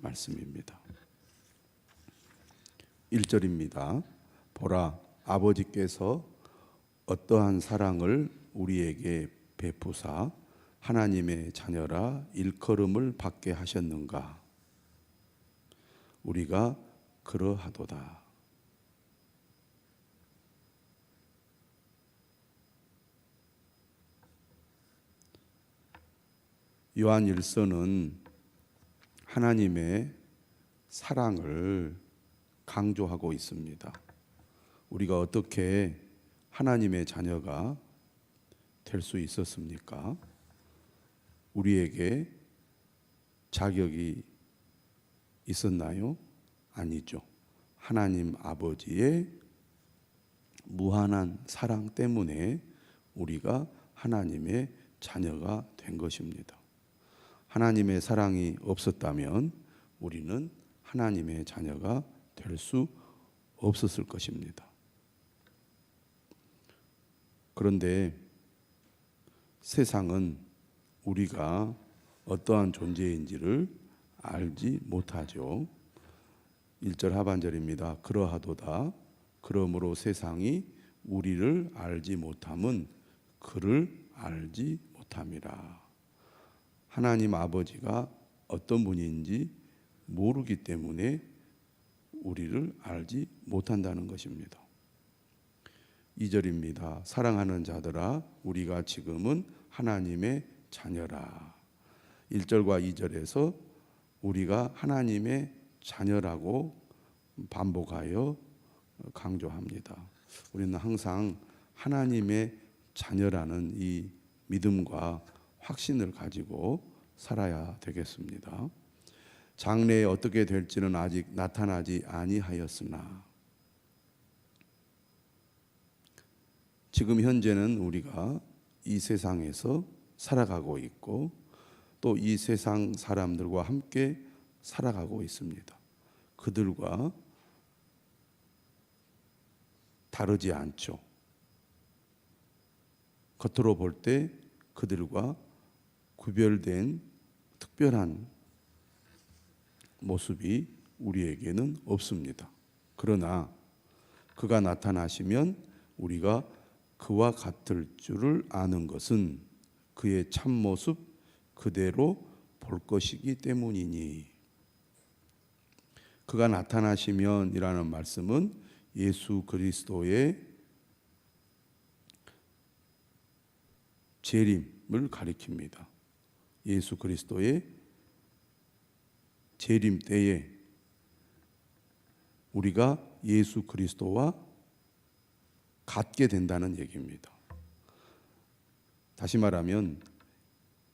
말씀입니다. 1절입니다. 보라 아버지께서 어떠한 사랑을 우리에게 베푸사 하나님의 자녀라 일컬음을 받게 하셨는가 우리가 그러하도다. 요한 일서는 하나님의 사랑을 강조하고 있습니다. 우리가 어떻게 하나님의 자녀가 될 수 있었습니까? 우리에게 자격이 있었나요? 아니죠. 하나님 아버지의 무한한 사랑 때문에 우리가 하나님의 자녀가 된 것입니다. 하나님의 사랑이 없었다면 우리는 하나님의 자녀가 될 수 없었을 것입니다. 그런데 세상은 우리가 어떠한 존재인지를 알지 못하죠. 1절 하반절입니다. 그러하도다. 그러므로 세상이 우리를 알지 못함은 그를 알지 못함이라. 하나님 아버지가 어떤 분인지 모르기 때문에 우리를 알지 못한다는 것입니다. 2절입니다. 사랑하는 자들아 우리가 지금은 하나님의 자녀라. 1절과 2절에서 우리가 하나님의 자녀라고 반복하여 강조합니다. 우리는 항상 하나님의 자녀라는 이 믿음과 확신을 가지고 살아야 되겠습니다. 장래에 어떻게 될지는 아직 나타나지 아니하였으나 지금 현재는 우리가 이 세상에서 살아가고 있고 또 이 세상 사람들과 함께 살아가고 있습니다. 그들과 다르지 않죠. 겉으로 볼 때 그들과 구별된 특별한 모습이 우리에게는 없습니다. 그러나 그가 나타나시면 우리가 그와 같을 줄을 아는 것은 그의 참 모습 그대로 볼 것이기 때문이니 그가 나타나시면이라는 말씀은 예수 그리스도의 재림을 가리킵니다. 예수 그리스도의 재림 때에 우리가 예수 그리스도와 같게 된다는 얘기입니다. 다시 말하면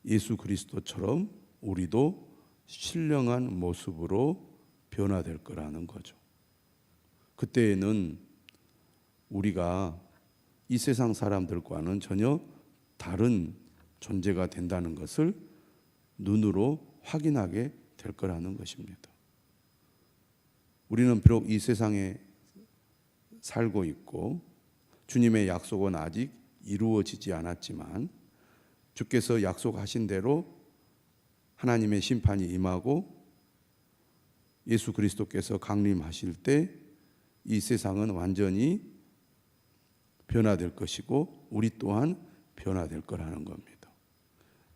예수 그리스도처럼 우리도 신령한 모습으로 변화될 거라는 거죠. 그때에는 우리가 이 세상 사람들과는 전혀 다른 존재가 된다는 것을 눈으로 확인하게 될 거라는 것입니다. 우리는 비록 이 세상에 살고 있고 주님의 약속은 아직 이루어지지 않았지만 주께서 약속하신 대로 하나님의 심판이 임하고 예수 그리스도께서 강림하실 때 이 세상은 완전히 변화될 것이고 우리 또한 변화될 거라는 겁니다.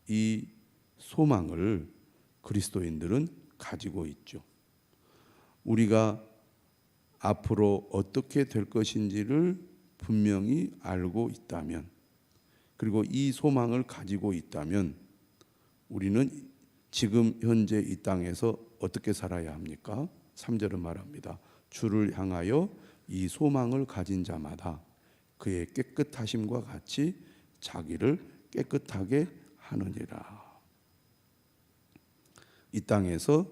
이 소망을 그리스도인들은 가지고 있죠. 우리가 앞으로 어떻게 될 것인지를 분명히 알고 있다면 그리고 이 소망을 가지고 있다면 우리는 지금 현재 이 땅에서 어떻게 살아야 합니까? 3절은 말합니다. 주를 향하여 이 소망을 가진 자마다 그의 깨끗하심과 같이 자기를 깨끗하게 하느니라. 이 땅에서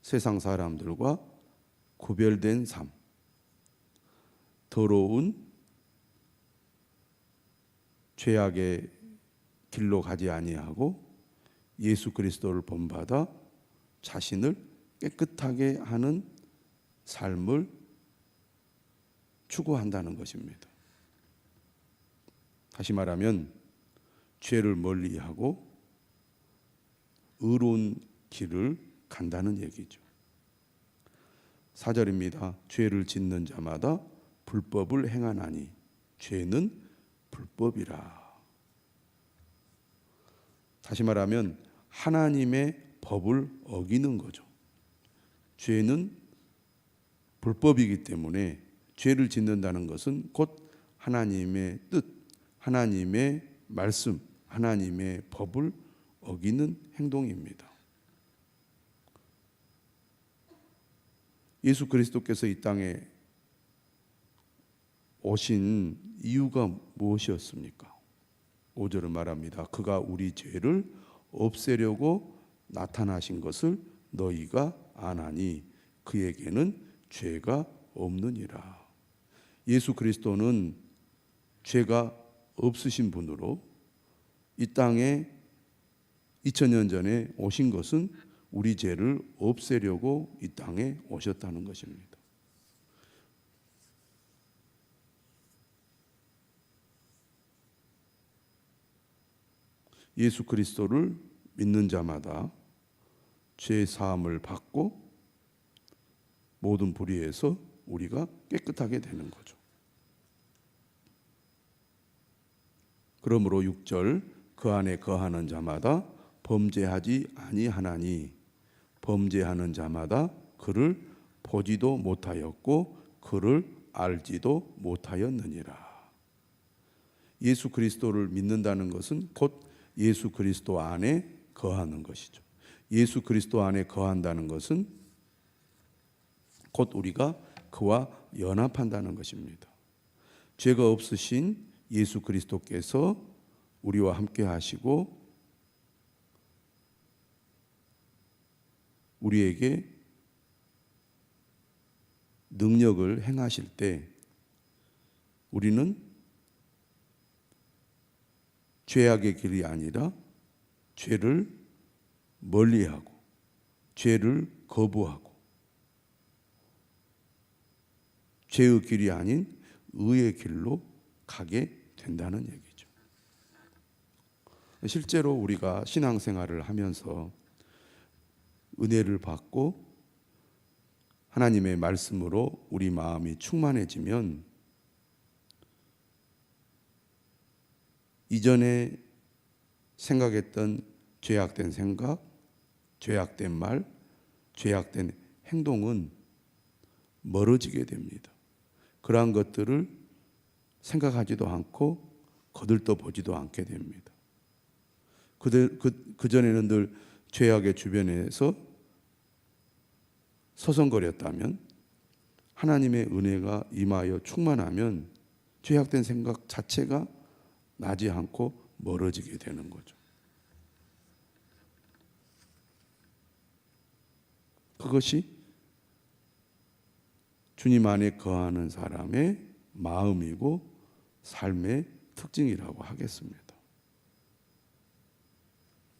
세상 사람들과 구별된 삶, 더러운 죄악의 길로 가지 아니하고 예수 그리스도를 본받아 자신을 깨끗하게 하는 삶을 추구한다는 것입니다. 다시 말하면 죄를 멀리하고 의로운 길을 간다는 얘기죠. 4절입니다. 죄를 짓는 자마다 불법을 행하나니 죄는 불법이라. 다시 말하면 하나님의 법을 어기는 거죠. 죄는 불법이기 때문에 죄를 짓는다는 것은 곧 하나님의 뜻, 하나님의 말씀, 하나님의 법을 어기는 행동입니다. 예수 그리스도께서 이 땅에 오신 이유가 무엇이었습니까? 5절은 말합니다. 그가 우리 죄를 없애려고 나타나신 것을 너희가 아나니 그에게는 죄가 없느니라. 예수 그리스도는 죄가 없으신 분으로 이 땅에 2000년 전에 오신 것은 우리 죄를 없애려고 이 땅에 오셨다는 것입니다. 예수 그리스도를 믿는 자마다 죄 사함을 받고 모든 불의에서 우리가 깨끗하게 되는 거죠. 그러므로 6절 그 안에 거하는 자마다 범죄하지 아니하나니 범죄하는 자마다 그를 보지도 못하였고 그를 알지도 못하였느니라. 예수 그리스도를 믿는다는 것은 곧 예수 그리스도 안에 거하는 것이죠. 예수 그리스도 안에 거한다는 것은 곧 우리가 그와 연합한다는 것입니다. 죄가 없으신 예수 그리스도께서 우리와 함께 하시고 우리에게 능력을 행하실 때 우리는 죄악의 길이 아니라 죄를 멀리하고 죄를 거부하고 죄의 길이 아닌 의의 길로 가게 된다는 얘기죠. 실제로 우리가 신앙생활을 하면서 은혜를 받고 하나님의 말씀으로 우리 마음이 충만해지면 이전에 생각했던 죄악된 생각, 죄악된 말, 죄악된 행동은 멀어지게 됩니다. 그러한 것들을 생각하지도 않고 거들떠 보지도 않게 됩니다. 그, 그 전에는 늘 죄악의 주변에서 서성거렸다면 하나님의 은혜가 임하여 충만하면 죄악된 생각 자체가 나지 않고 멀어지게 되는 거죠. 그것이 주님 안에 거하는 사람의 마음이고 삶의 특징이라고 하겠습니다.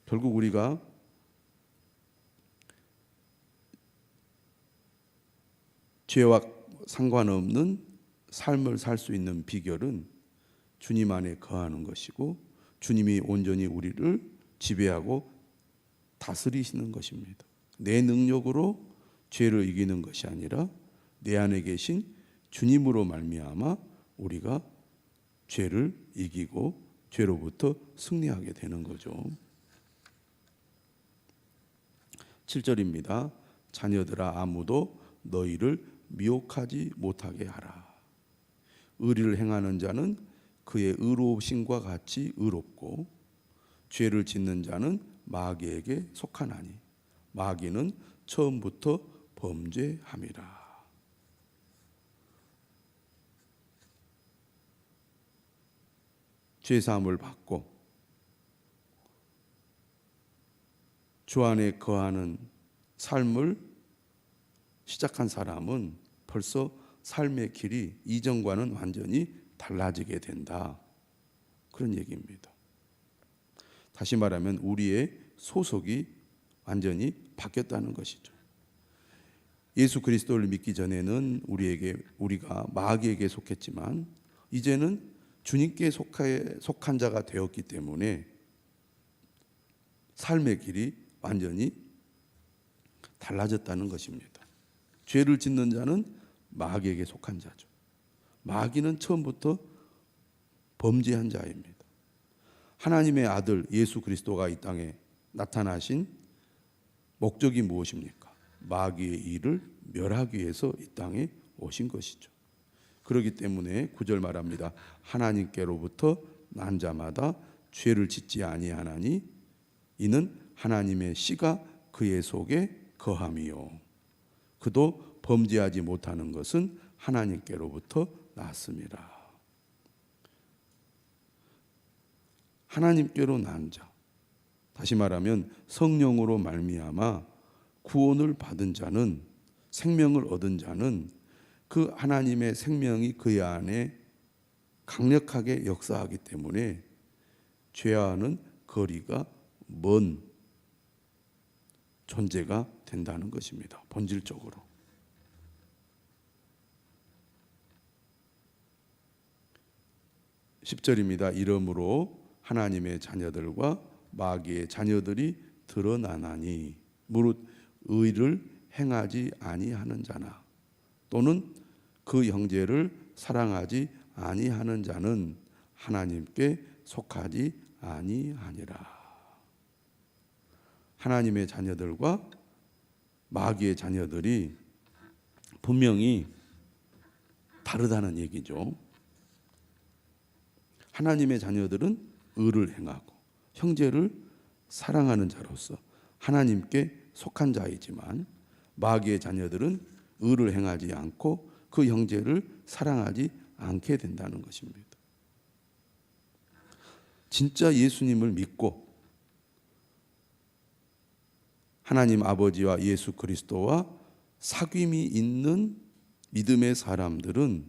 결국 우리가 죄와 상관없는 삶을 살 수 있는 비결은 주님 안에 거하는 것이고 주님이 온전히 우리를 지배하고 다스리시는 것입니다. 내 능력으로 죄를 이기는 것이 아니라 내 안에 계신 주님으로 말미암아 우리가 죄를 이기고 죄로부터 승리하게 되는 거죠. 7절입니다. 자녀들아 아무도 너희를 미혹하지 못하게 하라. 의리를 행하는 자는 그의 의로우심과 같이 의롭고 죄를 짓는 자는 마귀에게 속하나니 마귀는 처음부터 범죄함이라. 죄 사함을 받고 주 안에 거하는 삶을 시작한 사람은 벌써 삶의 길이 이전과는 완전히 달라지게 된다. 그런 얘기입니다. 다시 말하면 우리의 소속이 완전히 바뀌었다는 것이죠. 예수 그리스도를 믿기 전에는 우리에게 우리가 마귀에게 속했지만 이제는 주님께 속해, 속한 자가 되었기 때문에 삶의 길이 완전히 달라졌다는 것입니다. 죄를 짓는 자는 마귀에게 속한 자죠. 마귀는 처음부터 범죄한 자입니다. 하나님의 아들 예수 그리스도가 이 땅에 나타나신 목적이 무엇입니까? 마귀의 일을 멸하기 위해서 이 땅에 오신 것이죠. 그렇기 때문에 구절 말합니다. 하나님께로부터 난 자마다 죄를 짓지 아니하나니 이는 하나님의 씨가 그의 속에 거함이요. 그도 범죄하지 못하는 것은 하나님께로부터 났습니다. 하나님께로 난 자. 다시 말하면 성령으로 말미암아 구원을 받은 자는 생명을 얻은 자는 그 하나님의 생명이 그의 안에 강력하게 역사하기 때문에 죄와는 거리가 먼 존재가 된다는 것입니다. 본질적으로. 10절입니다. 이러므로 하나님의 자녀들과 마귀의 자녀들이 드러나나니 무릇 의를 행하지 아니하는 자나 또는 그 형제를 사랑하지 아니하는 자는 하나님께 속하지 아니하니라. 하나님의 자녀들과 마귀의 자녀들이 분명히 다르다는 얘기죠. 하나님의 자녀들은 의를 행하고 형제를 사랑하는 자로서 하나님께 속한 자이지만 마귀의 자녀들은 의를 행하지 않고 그 형제를 사랑하지 않게 된다는 것입니다. 진짜 예수님을 믿고 하나님 아버지와 예수 그리스도와 사귐이 있는 믿음의 사람들은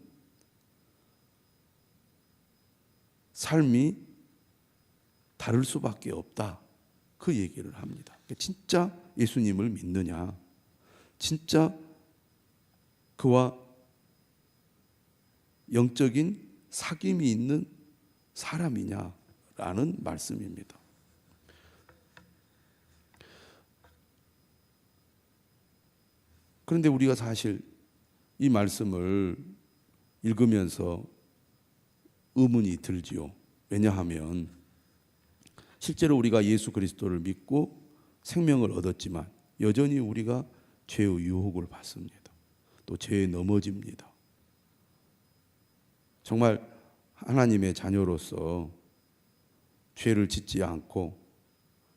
삶이 다를 수밖에 없다. 그 얘기를 합니다. 그러니까 진짜 예수님을 믿느냐, 진짜 그와 영적인 사귐이 있는 사람이냐라는 말씀입니다. 그런데 우리가 사실 이 말씀을 읽으면서 의문이 들지요. 왜냐하면 실제로 우리가 예수 그리스도를 믿고 생명을 얻었지만 여전히 우리가 죄의 유혹을 받습니다. 또 죄에 넘어집니다. 정말 하나님의 자녀로서 죄를 짓지 않고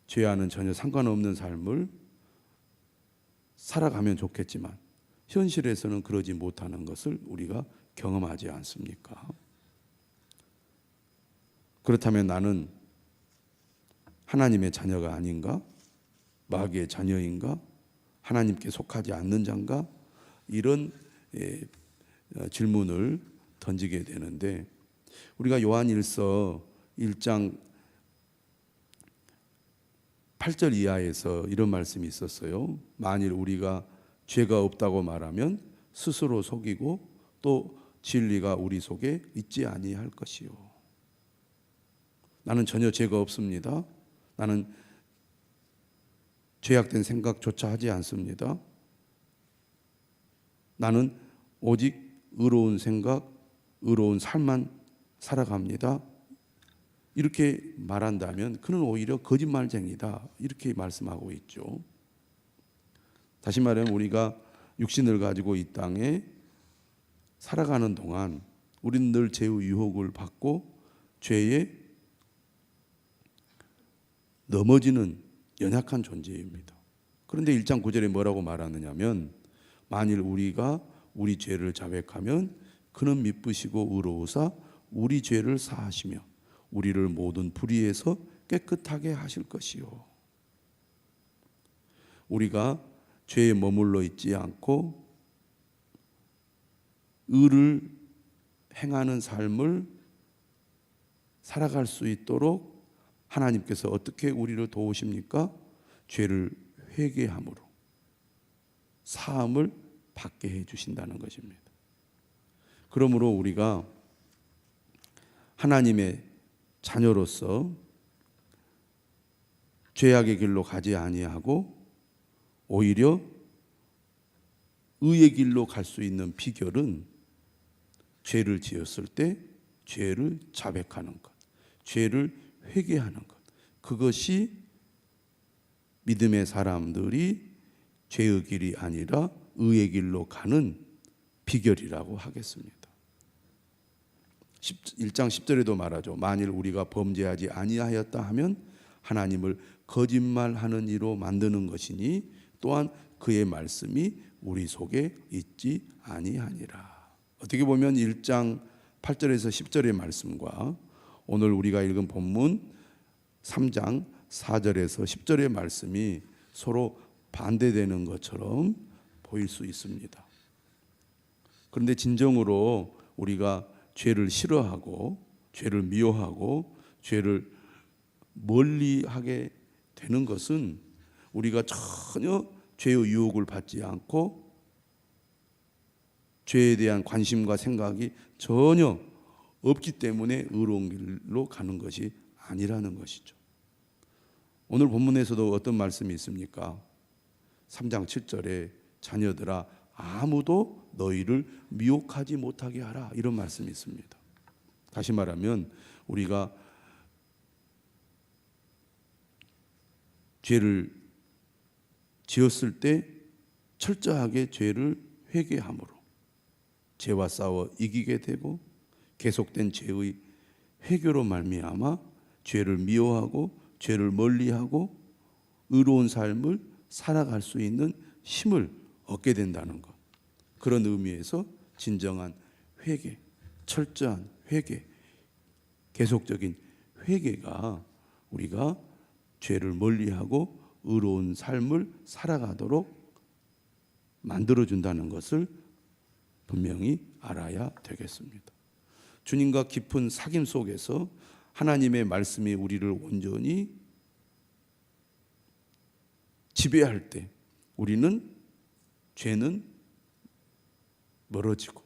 죄와는 전혀 상관없는 삶을 살아가면 좋겠지만 현실에서는 그러지 못하는 것을 우리가 경험하지 않습니까? 그렇다면 나는 하나님의 자녀가 아닌가? 마귀의 자녀인가? 하나님께 속하지 않는 자인가? 이런 예, 어, 질문을 던지게 되는데 우리가 요한일서 1장 8절 이하에서 이런 말씀이 있었어요. 만일 우리가 죄가 없다고 말하면 스스로 속이고 또 진리가 우리 속에 있지 아니할 것이요. 나는 전혀 죄가 없습니다. 나는 죄악된 생각조차 하지 않습니다. 나는 오직 의로운 생각, 의로운 삶만 살아갑니다. 이렇게 말한다면 그는 오히려 거짓말쟁이다. 이렇게 말씀하고 있죠. 다시 말하면 우리가 육신을 가지고 이 땅에 살아가는 동안 우리는 늘 죄의 유혹을 받고 죄에 넘어지는 연약한 존재입니다. 그런데 1장 9절에 뭐라고 말하느냐면 만일 우리가 우리 죄를 자백하면 그는 미쁘시고 의로우사 우리 죄를 사하시며 우리를 모든 불의에서 깨끗하게 하실 것이요. 우리가 죄에 머물러 있지 않고 의를 행하는 삶을 살아갈 수 있도록 하나님께서 어떻게 우리를 도우십니까? 죄를 회개함으로 사함을 받게 해 주신다는 것입니다. 그러므로 우리가 하나님의 자녀로서 죄악의 길로 가지 아니하고 오히려 의의 길로 갈 수 있는 비결은 죄를 지었을 때 죄를 자백하는 것, 죄를 회개하는 것. 그것이 믿음의 사람들이 죄의 길이 아니라 의의 길로 가는 비결이라고 하겠습니다. 1장 10절에도 말하죠. 만일 우리가 범죄하지 아니하였다 하면 하나님을 거짓말하는 이로 만드는 것이니 또한 그의 말씀이 우리 속에 있지 아니하니라. 어떻게 보면 1장 8절에서 10절의 말씀과 오늘 우리가 읽은 본문 3장 4절에서 10절의 말씀이 서로 반대되는 것처럼 보일 수 있습니다. 그런데 진정으로 우리가 죄를 싫어하고 죄를 미워하고 죄를 멀리하게 되는 것은 우리가 전혀 죄의 유혹을 받지 않고 죄에 대한 관심과 생각이 전혀 없기 때문에 의로운 길로 가는 것이 아니라는 것이죠. 오늘 본문에서도 어떤 말씀이 있습니까? 3장 7절에 자녀들아 아무도 너희를 미혹하지 못하게 하라 이런 말씀이 있습니다. 다시 말하면 우리가 죄를 지었을 때 철저하게 죄를 회개함으로 죄와 싸워 이기게 되고 계속된 죄의 회개로 말미암아 죄를 미워하고 죄를 멀리하고 의로운 삶을 살아갈 수 있는 힘을 얻게 된다는 것. 그런 의미에서 진정한 회개, 철저한 회개, 계속적인 회개가 우리가 죄를 멀리하고 의로운 삶을 살아가도록 만들어 준다는 것을 분명히 알아야 되겠습니다. 주님과 깊은 사귐 속에서 하나님의 말씀이 우리를 온전히 지배할 때 우리는 죄는 멀어지고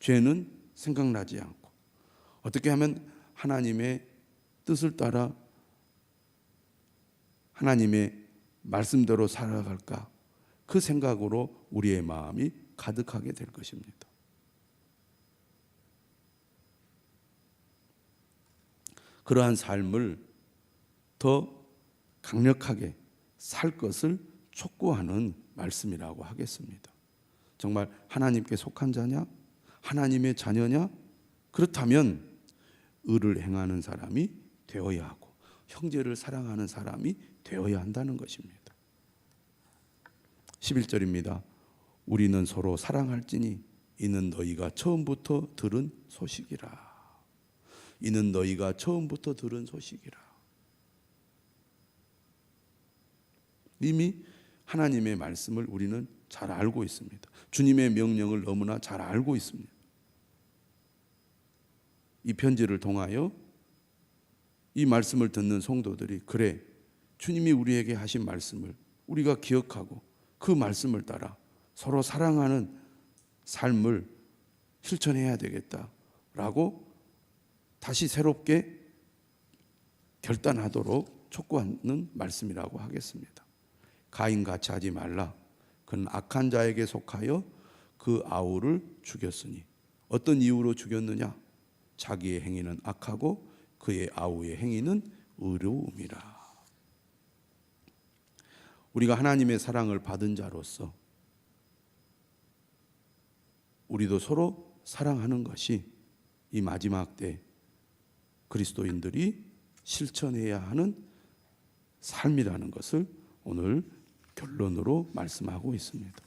죄는 생각나지 않고 어떻게 하면 하나님의 뜻을 따라 하나님의 말씀대로 살아갈까 그 생각으로 우리의 마음이 가득하게 될 것입니다. 그러한 삶을 더 강력하게 살 것을 촉구하는 말씀이라고 하겠습니다. 정말 하나님께 속한 자냐? 하나님의 자녀냐? 그렇다면 의를 행하는 사람이 되어야 하고 형제를 사랑하는 사람이 되어야 한다는 것입니다. 11절입니다. 우리는 서로 사랑할지니 이는 너희가 처음부터 들은 소식이라. 이는 너희가 처음부터 들은 소식이라. 이미 하나님의 말씀을 우리는 잘 알고 있습니다. 주님의 명령을 너무나 잘 알고 있습니다. 이 편지를 통하여 이 말씀을 듣는 성도들이 그래 주님이 우리에게 하신 말씀을 우리가 기억하고 그 말씀을 따라 서로 사랑하는 삶을 실천해야 되겠다라고 다시 새롭게 결단하도록 촉구하는 말씀이라고 하겠습니다. 가인같이 하지 말라. 그는 악한 자에게 속하여 그 아우를 죽였으니 어떤 이유로 죽였느냐? 자기의 행위는 악하고 그의 아우의 행위는 의로움이라. 우리가 하나님의 사랑을 받은 자로서 우리도 서로 사랑하는 것이 이 마지막 때 그리스도인들이 실천해야 하는 삶이라는 것을 오늘 결론으로 말씀하고 있습니다.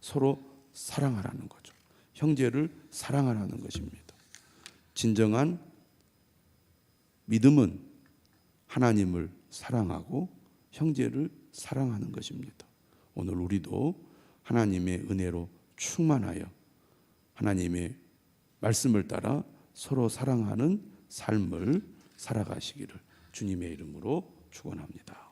서로 사랑하라는 거죠. 형제를 사랑하라는 것입니다. 진정한 믿음은 하나님을 사랑하고 형제를 사랑하는 것입니다. 오늘 우리도 하나님의 은혜로 충만하여 하나님의 말씀을 따라 서로 사랑하는 삶을 살아가시기를 주님의 이름으로 축원합니다.